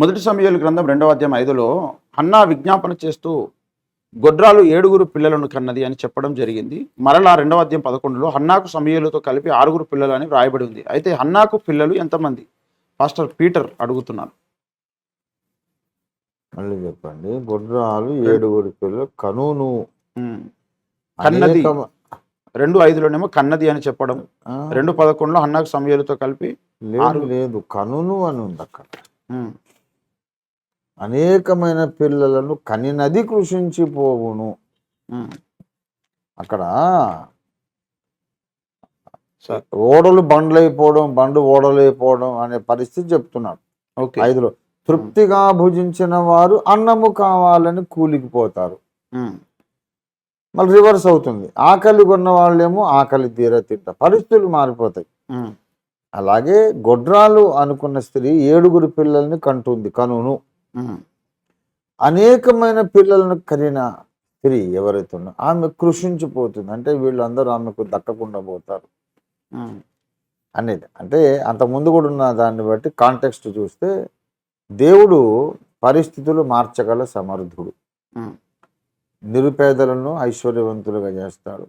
మొదటి సమయాల గ్రంథం రెండవ అధ్యాయం ఐదులో అన్నా విజ్ఞాపన చేస్తూ గొడ్రాలు ఏడుగురు పిల్లలను కన్నది అని చెప్పడం జరిగింది. మరలా రెండవ అధ్యాయం పదకొండులో హన్నాకు సమయాలతో కలిపి ఆరుగురు పిల్లలు అని వ్రాయబడి ఉంది. అయితే హన్నాకు పిల్లలు ఎంతమంది? పాస్టర్ పీటర్ అడుగుతున్నాను. మళ్ళీ చెప్పండి. గుడ్రాలు ఏడుగురు పిల్లలు కనును. కన్నది. రెండు ఐదులోనేమో కన్నది అని చెప్పడం. రెండు పదకొండులో హన్నాకు సమయాలతో కలిపి లేదు కనును అని ఉంది అక్కడ. అనేకమైన పిల్లలను కనినది కృషించిపోవును అక్కడ ఓడలు బండ్లైపోవడం బండు ఓడలైపోవడం అనే పరిస్థితి చెప్తున్నాడు. ఓకే. ఐదులో తృప్తిగా భుజించిన వారు అన్నము కావాలని కూలికిపోతారు ఉమ్, మళ్ళీ రివర్స్ అవుతుంది. ఆకలి కొన్న వాళ్ళేమో ఆకలి తీర తింటారు పరిస్థితులు మారిపోతాయి. అలాగే గొడ్రాలు అనుకున్న స్త్రీ ఏడుగురు పిల్లల్ని కంటుంది. కనును అనేకమైన పిల్లలను కనిన స్త్రీ ఎవరైతే ఉన్నా ఆమె కృషించిపోతుంది. అంటే వీళ్ళందరూ ఆమెకు దక్కకుండా పోతారు. అనేది. అంటే అంత ముందు కూడా ఉన్న దాన్ని బట్టి కాంటెక్స్ట్ చూస్తే దేవుడు పరిస్థితులు మార్చగల సమర్థుడు. నిరుపేదలను ఐశ్వర్యవంతులుగా చేస్తాడు.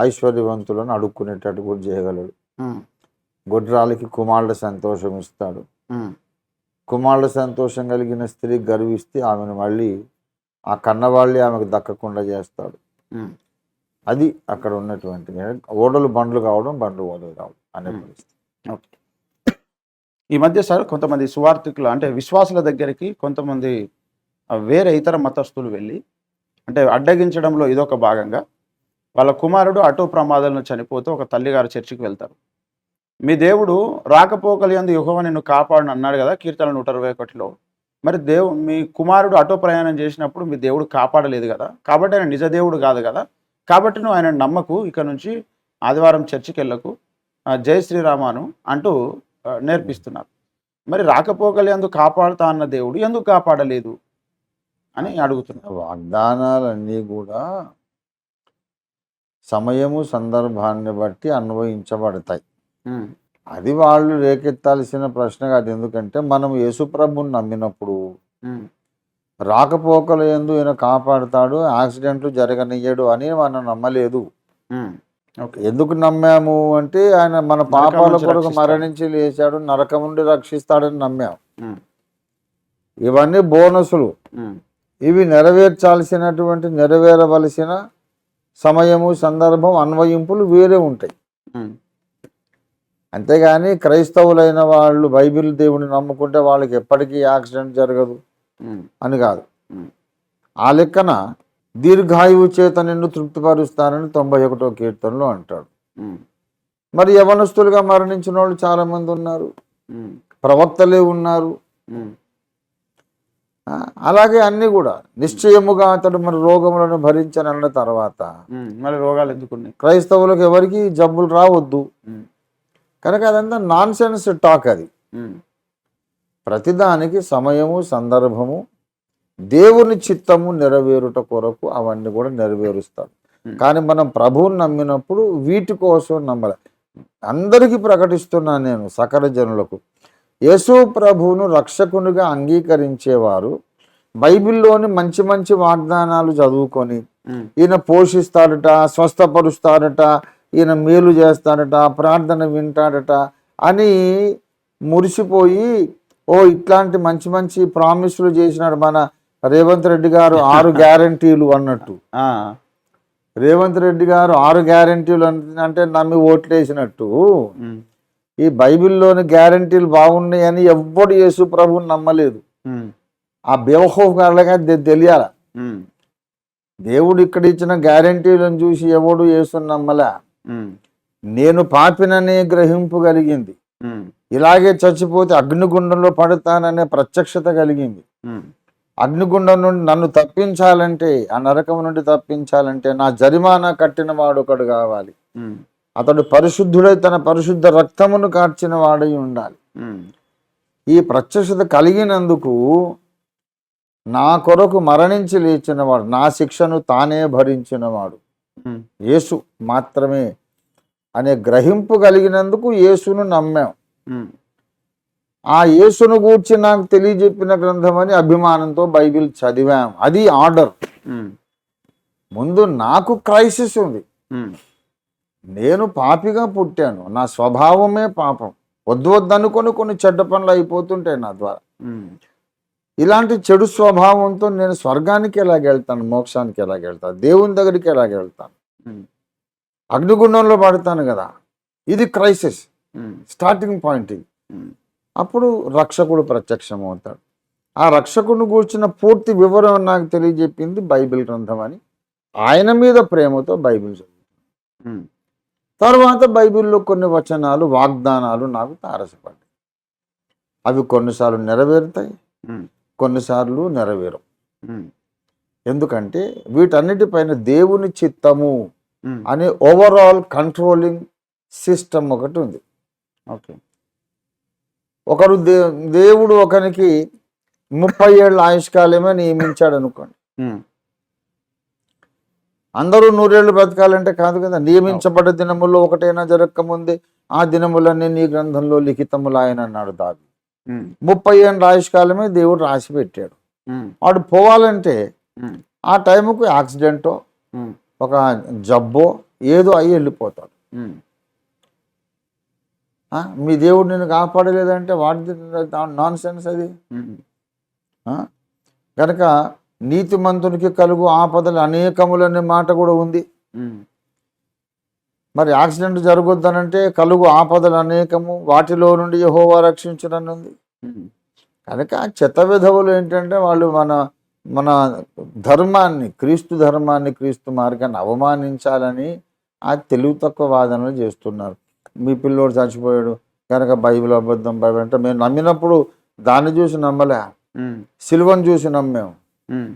ఐశ్వర్యవంతులను అడుక్కునేటట్టు కూడా చేయగలడు. గొడ్రాలకి కుమారుడు సంతోషం ఇస్తాడు. కుమారుడు సంతోషం కలిగిన స్త్రీ గర్విస్తే ఆమెను మళ్ళీ ఆ కన్నవాళ్ళే ఆమెకు దక్కకుండా చేస్తాడు. అది అక్కడ ఉన్నటువంటి ఓడలు బండ్లు కావడం బండ్లు ఓడలు కావడం అనే. పరిస్థితి ఓకే ఈ మధ్య సార్ కొంతమంది సువార్థికులు అంటే విశ్వాసుల దగ్గరికి కొంతమంది వేరే ఇతర మతస్థులు వెళ్ళి అంటే అడ్డగించడంలో ఇదొక భాగంగా వాళ్ళ కుమారుడు అటో ప్రమాదంలో చనిపోతే ఒక తల్లిగారు చర్చికి వెళ్తారు మీ దేవుడు రాకపోకలి అందు యుహోవ నిన్ను కాపాడును అన్నాడు కదా కీర్తన నూట ఇరవై ఒకటిలో. మరి దేవు మీ కుమారుడు అటో ప్రయాణం చేసినప్పుడు మీ దేవుడు కాపాడలేదు కదా కాబట్టి ఆయన నిజ దేవుడు కాదు కదా కాబట్టి నువ్వు ఆయన నమ్మకు ఇక నుంచి ఆదివారం చర్చికి వెళ్ళకు ఆ, జై శ్రీరామాను అంటూ నేర్పిస్తున్నారు. మరి రాకపోకలి అందు కాపాడుతా అన్న దేవుడు ఎందుకు కాపాడలేదు అని అడుగుతున్నారు. వాగ్దానాలన్నీ కూడా సమయము సందర్భాన్ని బట్టి అన్వయించబడతాయి. అది వాళ్ళు రేకెత్తాల్సిన ప్రశ్న కాదు. ఎందుకంటే మనం యేసుప్రభుని నమ్మినప్పుడు రాకపోకలు ఎందు ఈయన కాపాడుతాడు యాక్సిడెంట్లు జరగనియ్యడు అని మనం నమ్మలేదు. ఎందుకు నమ్మాము అంటే ఆయన మన పాపాల కొరకు. మరణించి లేచాడు నరకం నుండి రక్షిస్తాడని నమ్మాం. ఇవన్నీ బోనసులు. ఇవి నెరవేర్చాల్సినటువంటి నెరవేరవలసిన సమయము సందర్భం అన్వయింపులు వేరే ఉంటాయి. అంతేగాని క్రైస్తవులైన వాళ్ళు బైబిల్ దేవుని నమ్ముకుంటే వాళ్ళకి ఎప్పటికీ యాక్సిడెంట్ జరగదు అని కాదు. ఆ లెక్కన దీర్ఘాయువు చేత నిన్ను తృప్తిపరుస్తానని తొంభై ఒకటో కీర్తనలో అంటాడు. మరి యవనస్తులుగా మరణించిన వాళ్ళు చాలా మంది ఉన్నారు ప్రవక్తలే ఉన్నారు. అలాగే అన్ని కూడా. నిశ్చయముగా అతడు మరి రోగములను భరించనన్న తర్వాత మరి రోగాలు ఎందుకున్నాయి? క్రైస్తవులకు ఎవరికి జబ్బులు రావద్దు. కనుక అదంతా నాన్ సెన్స్ టాక్ అది. ప్రతిదానికి సమయము సందర్భము దేవుని చిత్తము నెరవేరుట కొరకు అవన్నీ కూడా నెరవేరుస్తాడు. కానీ మనం ప్రభువుని నమ్మినప్పుడు వీటి కోసం నమ్మలే. అందరికీ ప్రకటిస్తున్నాను నేను సకల జనులకు. యేసు ప్రభువును రక్షకునిగా అంగీకరించేవారు బైబిల్లోని మంచి మంచి వాగ్దానాలు చదువుకొని ఈయన పోషిస్తాడట స్వస్థపరుస్తాడట ఈయన మేలు చేస్తాడట ప్రార్థన వింటాడట అని మురిసిపోయి ఓ ఇట్లాంటి మంచి మంచి ప్రామిసులు చేసినాడు మన రేవంత్ రెడ్డి గారు ఆరు గ్యారంటీలు అన్నట్టు. రేవంత్ రెడ్డి గారు ఆరు గ్యారంటీలు అంటే నమ్మి ఓట్లేసినట్టు. ఈ బైబిల్లోని గ్యారంటీలు బాగున్నాయని ఎవ్వడు యేసు ప్రభువుని నమ్మలేదు. ఆ బేవహోఫ్ గాళ్ళగా తెలియాల. దేవుడు ఇక్కడ ఇచ్చిన గ్యారంటీలను చూసి ఎవడు యేసుని నమ్మలే? నేను పాపిననే గ్రహింపు కలిగింది ఇలాగే చచ్చిపోతే అగ్నిగుండంలో పడతాననే ప్రత్యక్షత కలిగింది. అగ్నిగుండం నుండి నన్ను తప్పించాలంటే ఆ నరకం నుండి తప్పించాలంటే నా జరిమానా కట్టిన వాడు ఒకడు కావాలి. అతడు పరిశుద్ధుడై తన పరిశుద్ధ రక్తమును కార్చిన వాడై ఉండాలి. ఈ ప్రత్యక్షత కలిగినందుకు నా కొరకు మరణించి లేచినవాడు నా శిక్షను తానే భరించినవాడు. యేసు మాత్రమే అనే గ్రహింపు కలిగినందుకు యేసును నమ్మాం. ఆ యేసును గూర్చి నాకు తెలియజెప్పిన గ్రంథం అని అభిమానంతో బైబిల్ చదివాం. అది ఆర్డర్. ముందు నాకు క్రైసిస్ ఉంది. నేను పాపిగా పుట్టాను. నా స్వభావమే పాపం. వద్దు వద్దు అనుకొని కొన్ని చెడ్డ పనులు అయిపోతుంటాయి నా ద్వారా. ఇలాంటి చెడు స్వభావంతో నేను స్వర్గానికి ఎలాగెళ్తాను మోక్షానికి ఎలాగెళ్తాను దేవుని దగ్గరికి ఎలాగెళ్తాను ఉమ్, అగ్నిగుండంలో పడతాను కదా. ఇది క్రైసిస్ స్టార్టింగ్ పాయింట్ ఇది. ఉమ్, అప్పుడు రక్షకుడు ప్రత్యక్షం అవుతాడు ఆ రక్షకుడిని కూర్చున్న పూర్తి వివరం నాకు తెలియజెప్పింది బైబిల్ గ్రంథం అని. ఆయన మీద ప్రేమతో బైబిల్ చదువుతాను ఉమ్, తర్వాత బైబిల్లో కొన్ని వచనాలు వాగ్దానాలు నాకు తారసపడ్డాయి. అవి కొన్నిసార్లు నెరవేరుతాయి. కొన్నిసార్లు నెరవేరవు. ఉమ్, ఎందుకంటే వీటన్నిటిపైన దేవుని చిత్తము అనే ఓవరాల్ కంట్రోలింగ్ సిస్టమ్ ఒకటి ఉంది. ఓకే. ఒకరు దే దేవుడు ఒకరికి ముప్పై ఏళ్ళ ఆయుష్కాలమే నియమించాడు అనుకోండి అందరూ నూరేళ్ళు బ్రతకాలంటే కాదు కదా నియమించబడ్డ దినముల్లో ఒకటైనా జరగకముందే ఆ దినములన్నీ నీ గ్రంథంలో లిఖితములాయన అన్నాడు దావి ముప్పై ఏళ్ళ ఆయుష్కాలమే దేవుడు రాసి పెట్టాడు. వాడు పోవాలంటే ఆ టైంకు యాక్సిడెంటో ఒక జబ్బో ఏదో అయ్యి వెళ్ళిపోతాడు. మీ దేవుడు నిన్ను కాపాడలేదంటే వాడి నాన్ సెన్స్ అది? కనుక నీతిమంతునికి కలుగు ఆపదలు అనేకములనే మాట కూడా ఉంది. మరి యాక్సిడెంట్ జరగొద్దనంటే కలుగు ఆపదలు అనేకము వాటిలో నుండి యెహోవా ఉంది కనుక చెత్త విధవులు ఏంటంటే వాళ్ళు మన మన ధర్మాన్ని క్రీస్తు ధర్మాన్ని క్రీస్తు మార్గాన్ని అవమానించాలని ఆ తెలివి తక్కువ వాదనలు చేస్తున్నారు. మీ పిల్లోడు చచ్చిపోయాడు కనుక బైబిల్ అబద్ధం బైబిల్ అంటే మేము నమ్మినప్పుడు దాన్ని చూసి నమ్మలే. సిలువను చూసి నమ్మాం. ఉమ్,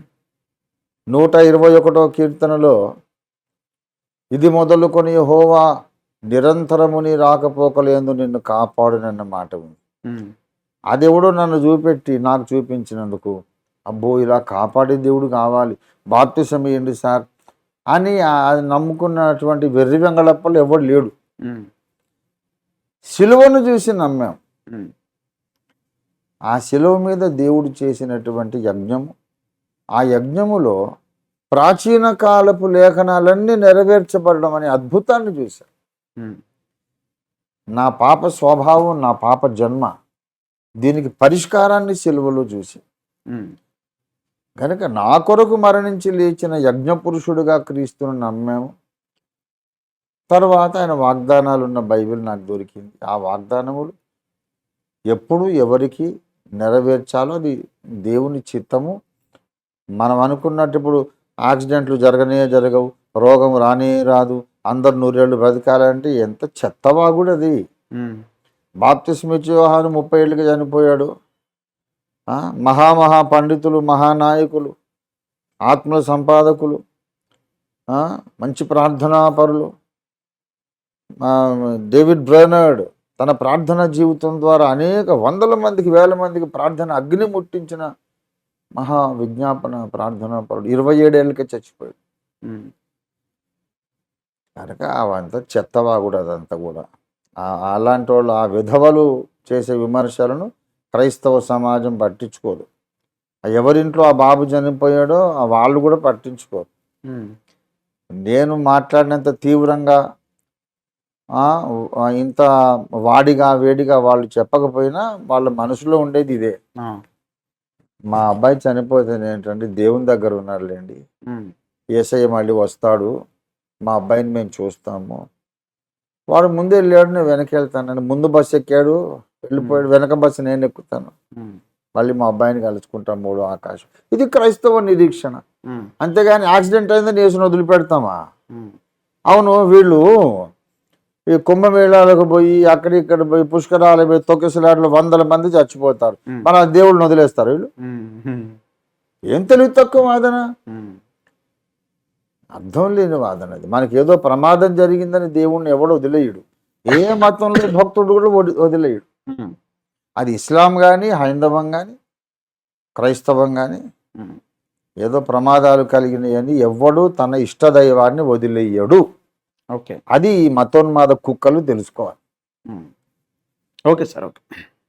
నూట ఇరవై ఒకటో కీర్తనలో ఇది మొదలుకొని హోవా నిరంతరము నీ రాకపోకలేందు నిన్ను కాపాడునన్న మాట ఉంది. ఆ దేవుడు నన్ను చూపెట్టి నాకు చూపించినందుకు అబ్బో ఇలా కాపాడే దేవుడు కావాలి బాప్తిసం ఇవ్వండి సార్ అని అది నమ్ముకున్నటువంటి వెర్రి వెంగళప్పలు ఎవడు లేడు. ఉమ్, సిలువను చూసి నమ్మాం. ఆ శిలువ మీద దేవుడు చేసినటువంటి యజ్ఞము ఆ యజ్ఞములో ప్రాచీన కాలపు లేఖనాలన్నీ నెరవేర్చబడడం అనే అద్భుతాన్ని చూశాను. నా పాప స్వభావం నా పాప జన్మ దీనికి పరిష్కారాన్ని సిలువలో చూసి కనుక నా కొరకు మరణించి లేచిన యజ్ఞ పురుషుడుగా క్రీస్తును నమ్మాము. తర్వాత ఆయన వాగ్దానాలు ఉన్న బైబిల్ నాకు దొరికింది. ఆ వాగ్దానములు ఎప్పుడు ఎవరికి నెరవేర్చాలో అది దేవుని చిత్తము. మనం అనుకున్నట్టు ఇప్పుడు యాక్సిడెంట్లు జరగనే జరగవు రోగం రానే రాదు అందరు నూరేళ్ళు బ్రతకాలంటే ఎంత చెత్తవాగుడు అది. ఉమ్, బాప్తిస్మిచ్ యోహాను ముప్పై ఏళ్ళకి చనిపోయాడు. మహామహా పండితులు మహానాయకులు ఆత్మ సంపాదకులు మంచి ప్రార్థనాపరులు డేవిడ్ బ్రనర్డ్ తన ప్రార్థన జీవితం ద్వారా అనేక వందల మందికి వేల మందికి ప్రార్థన అగ్ని ముట్టించిన మహా విజ్ఞాపన ప్రార్థనా పరుడు. ఇరవై ఏడేళ్ళకే చచ్చిపోయాడు. కనుక అవంతా చెత్తవాగుడు అదంతా కూడా. అలాంటి వాళ్ళు ఆ విధవలు చేసే విమర్శలను క్రైస్తవ సమాజం పట్టించుకోదు. ఎవరింట్లో ఆ బాబు చనిపోయాడో ఆ వాళ్ళు కూడా పట్టించుకోరు. నేను మాట్లాడినంత తీవ్రంగా ఇంత వాడిగా వేడిగా వాళ్ళు చెప్పకపోయినా వాళ్ళ మనసులో ఉండేది ఇదే. మా అబ్బాయి చనిపోతే ఏంటంటే దేవుని దగ్గర ఉన్నాడులేండి ఉమ్, ఏసయ్య మళ్ళీ వస్తాడు. మా అబ్బాయిని మేము చూస్తాము. వాడు ముందు వెళ్ళాడు నేను వెనక వెళ్తాను. ముందు బస్సు ఎక్కాడు వెళ్ళిపోయాడు. వెనక బస్సు నేను ఎక్కుతాను. మళ్ళీ మా అబ్బాయిని కలుసుకుంటాం మూడో ఆకాశం. ఇది క్రైస్తవ నిరీక్షణ. అంతేగాని యాక్సిడెంట్ అయిందని యేసుని వదిలిపెడతామా? అవును వీళ్ళు ఈ కుంభమేళాలకు పోయి అక్కడ ఇక్కడ పోయి పుష్కరాలు పోయి తొక్కిసలాట్లు వందల మంది చచ్చిపోతారు. మన దేవుళ్ళని వదిలేస్తారు వీళ్ళు. ఏం తెలివి తక్కువ వాదన? అర్థం లేని వాదన అది. మనకి ఏదో ప్రమాదం జరిగిందని దేవుణ్ణి ఎవడు వదిలేయుడు. ఏ మతంలో భక్తుడు కూడా వదిలేయుడు. అది ఇస్లాం కానీ హైందవం కానీ క్రైస్తవం కానీ. ఏదో ప్రమాదాలు కలిగినాయని ఎవ్వడు తన ఇష్టదైవాన్ని వదిలేయడు. ఓకే. అది ఈ మతోన్మాద కుక్కలు తెలుసుకోవాలి. Okay sir okay.